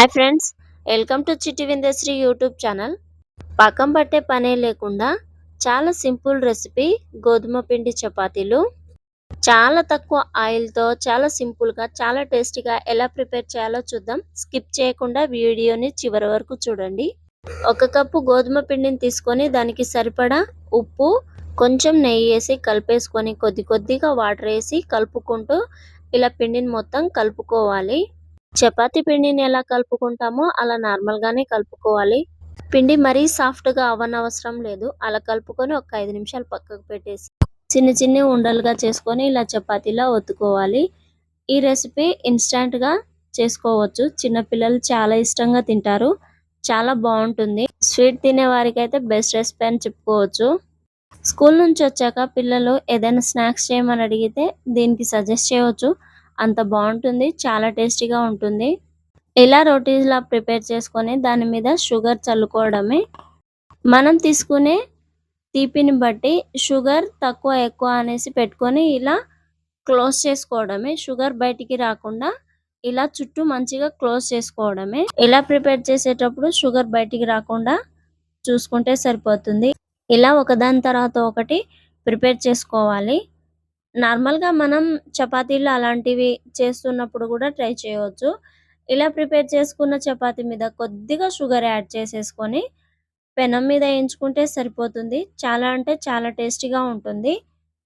Hi friends welcome to చిట్టి విందశ్రీ YouTube channel. పక్కం పట్టే పనే లేకుండా చాలా సింపుల్ రెసిపీ గోధుమ పిండి చపాతీలు. చాలా తక్కువ ఆయిల్తో చాలా సింపుల్గా చాలా టేస్టీగా ఎలా ప్రిపేర్ చేయాలో చూద్దాం. స్కిప్ చేయకుండా వీడియోని చివరి వరకు చూడండి. ఒక కప్పు గోధుమ పిండిని తీసుకొని దానికి సరిపడా ఉప్పు కొంచెం నెయ్యి వేసి కలిపేసుకొని కొద్ది కొద్దిగా వాటర్ వేసి కలుపుకుంటూ ఇలా పిండిని మొత్తం కలుపుకోవాలి. చపాతీ పిండిని ఎలా కలుపుకుంటామో అలా నార్మల్గానే కలుపుకోవాలి. పిండి మరీ సాఫ్ట్గా అవ్వనవసరం లేదు. అలా కలుపుకొని ఒక ఐదు నిమిషాలు పక్కకు పెట్టేసి చిన్న చిన్న ఉండలుగా చేసుకొని ఇలా చపాతీలా ఒత్తుకోవాలి. ఈ రెసిపీ ఇన్స్టంట్గా చేసుకోవచ్చు. చిన్నపిల్లలు చాలా ఇష్టంగా తింటారు. చాలా బాగుంటుంది. స్వీట్ తినే వారికైతే అయితే బెస్ట్ రెసిపీ అని చెప్పుకోవచ్చు. స్కూల్ నుంచి వచ్చాక పిల్లలు ఏదైనా స్నాక్స్ చేయమని అడిగితే దీనికి సజెస్ట్ చేయవచ్చు. అంత బాగుంటుంది చాలా టేస్టీగా ఉంటుంది. ఇలా రోటీస్లా ప్రిపేర్ చేసుకొని దాని మీద షుగర్ చల్లుకోవడమే. మనం తీసుకునే తీపిని బట్టి షుగర్ తక్కువ ఎక్కువ అనేసి పెట్టుకొని ఇలా క్లోజ్ చేసుకోవడమే. షుగర్ బయటికి రాకుండా ఇలా చుట్టూ మంచిగా క్లోజ్ చేసుకోవడమే. ఇలా ప్రిపేర్ చేసేటప్పుడు షుగర్ బయటికి రాకుండా చూసుకుంటే సరిపోతుంది. ఇలా ఒకదాని తర్వాత ఒకటి ప్రిపేర్ చేసుకోవాలి. నార్మల్గా మనం చపాతీలు అలాంటివి చేస్తున్నప్పుడు కూడా ట్రై చేయవచ్చు ఇలా ప్రిపేర్ చేసుకున్న చపాతీ మీద కొద్దిగా షుగర్ యాడ్ చేసేసుకొని పెనం మీద వేయించుకుంటే సరిపోతుంది. చాలా అంటే చాలా టేస్టీగా ఉంటుంది.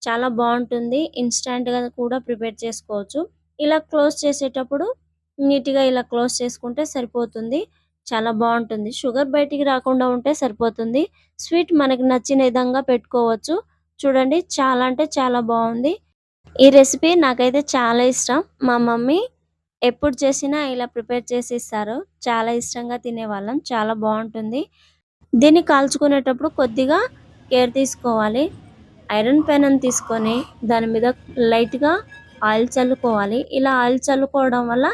చాలా బాగుంటుంది. ఇన్స్టాంట్గా కూడా ప్రిపేర్ చేసుకోవచ్చు. ఇలా క్లోజ్ చేసేటప్పుడు నీట్గా ఇలా క్లోజ్ చేసుకుంటే సరిపోతుంది. చాలా బాగుంటుంది. షుగర్ బయటికి రాకుండా ఉంటే సరిపోతుంది. స్వీట్ మనకి నచ్చిన విధంగా పెట్టుకోవచ్చు. చూడండి చాలా అంటే చాలా బాగుంది. ఈ రెసిపీ నాకైతే చాలా ఇష్టం. మా మమ్మీ ఎప్పుడు చేసినా ఇలా ప్రిపేర్ చేసి ఇస్తారు. చాలా ఇష్టంగా తినేవాళ్ళం. చాలా బాగుంటుంది. దీన్ని కాల్చుకునేటప్పుడు కొద్దిగా కేర్ తీసుకోవాలి. ఐరన్ పెనం తీసుకొని దాని మీద లైట్గా ఆయిల్ చల్లుకోవాలి. ఇలా ఆయిల్ చల్లుకోవడం వల్ల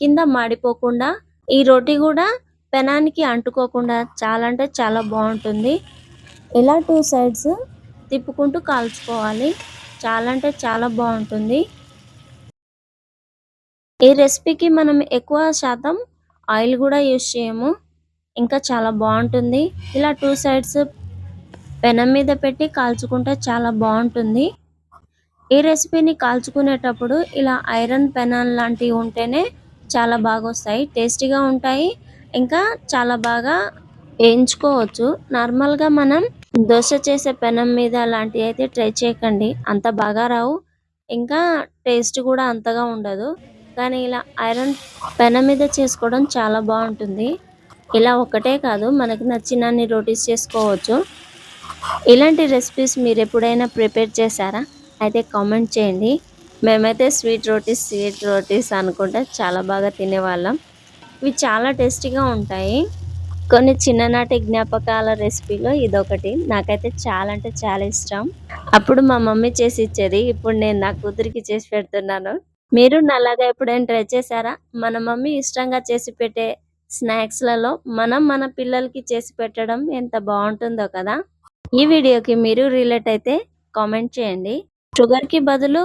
కింద మాడిపోకుండా ఈ రోటీ కూడా పెనానికి అంటుకోకుండా చాలా అంటే చాలా బాగుంటుంది. ఇలా టూ సైడ్స్ తిప్పుకుంటూ కాల్చుకోవాలి. చాలా అంటే చాలా బాగుంటుంది. ఈ రెసిపీకి మనం ఎక్కువ శాతం ఆయిల్ కూడా యూజ్ చేయము. ఇంకా చాలా బాగుంటుంది. ఇలా టూ సైడ్స్ పెనం మీద పెట్టి కాల్చుకుంటే చాలా బాగుంటుంది. ఈ రెసిపీని కాల్చుకునేటప్పుడు ఇలా ఐరన్ పెనాల్ లాంటివి ఉంటేనే చాలా బాగా వస్తాయి టేస్టీగా ఉంటాయి. ఇంకా చాలా బాగా వేయించుకోవచ్చు. నార్మల్గా మనం దోశ చేసే పెనం మీద అలాంటివి అయితే ట్రై చేయకండి. అంత బాగా రావు. ఇంకా టేస్ట్ కూడా అంతగా ఉండదు. కానీ ఇలా ఐరన్ పెనం మీద చేసుకోవడం చాలా బాగుంటుంది. ఇలా ఒకటే కాదు మనకి నచ్చినన్ని రోటీస్ చేసుకోవచ్చు. ఇలాంటి రెసిపీస్ మీరు ఎప్పుడైనా ప్రిపేర్ చేశారా? అయితే కామెంట్ చేయండి. మేమైతే స్వీట్ రోటీస్ స్వీట్ రోటీస్ అనుకుంటే చాలా బాగా తినేవాళ్ళం. ఇవి చాలా టేస్టీగా ఉంటాయి. కొన్ని చిన్ననాటి జ్ఞాపకాల రెసిపీలో ఇదొకటి. నాకైతే చాలా అంటే చాలా ఇష్టం. అప్పుడు మా మమ్మీ చేసి ఇచ్చేది. ఇప్పుడు నేను నా కూతురికి చేసి పెడుతున్నాను. మీరు నల్లగా ఎప్పుడైనా ట్రై చేశారా? మన మమ్మీ ఇష్టంగా చేసి పెట్టే స్నాక్స్లలో మనం మన పిల్లలకి చేసి పెట్టడం ఎంత బాగుంటుందో కదా? ఈ వీడియోకి మీరు రిలేట్ అయితే కామెంట్ చేయండి. షుగర్కి బదులు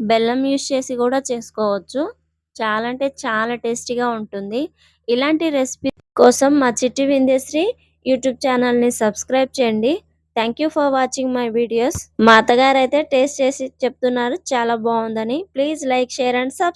బెల్లం యూస్ చేసి కూడా చేసుకోవచ్చు. చాలా అంటే చాలా టేస్టీగా ఉంటుంది. ఇలాంటి రెసిపీ కోసం మా చిట్టి విందేశ్రీ యూట్యూబ్ ఛానల్ని సబ్స్క్రైబ్ చేయండి. Thank you for watching my videos మా అత్తగారు అయితే టేస్ట్ చేసి చెప్తున్నారు. చాలా బాగుందని. Please like share and subscribe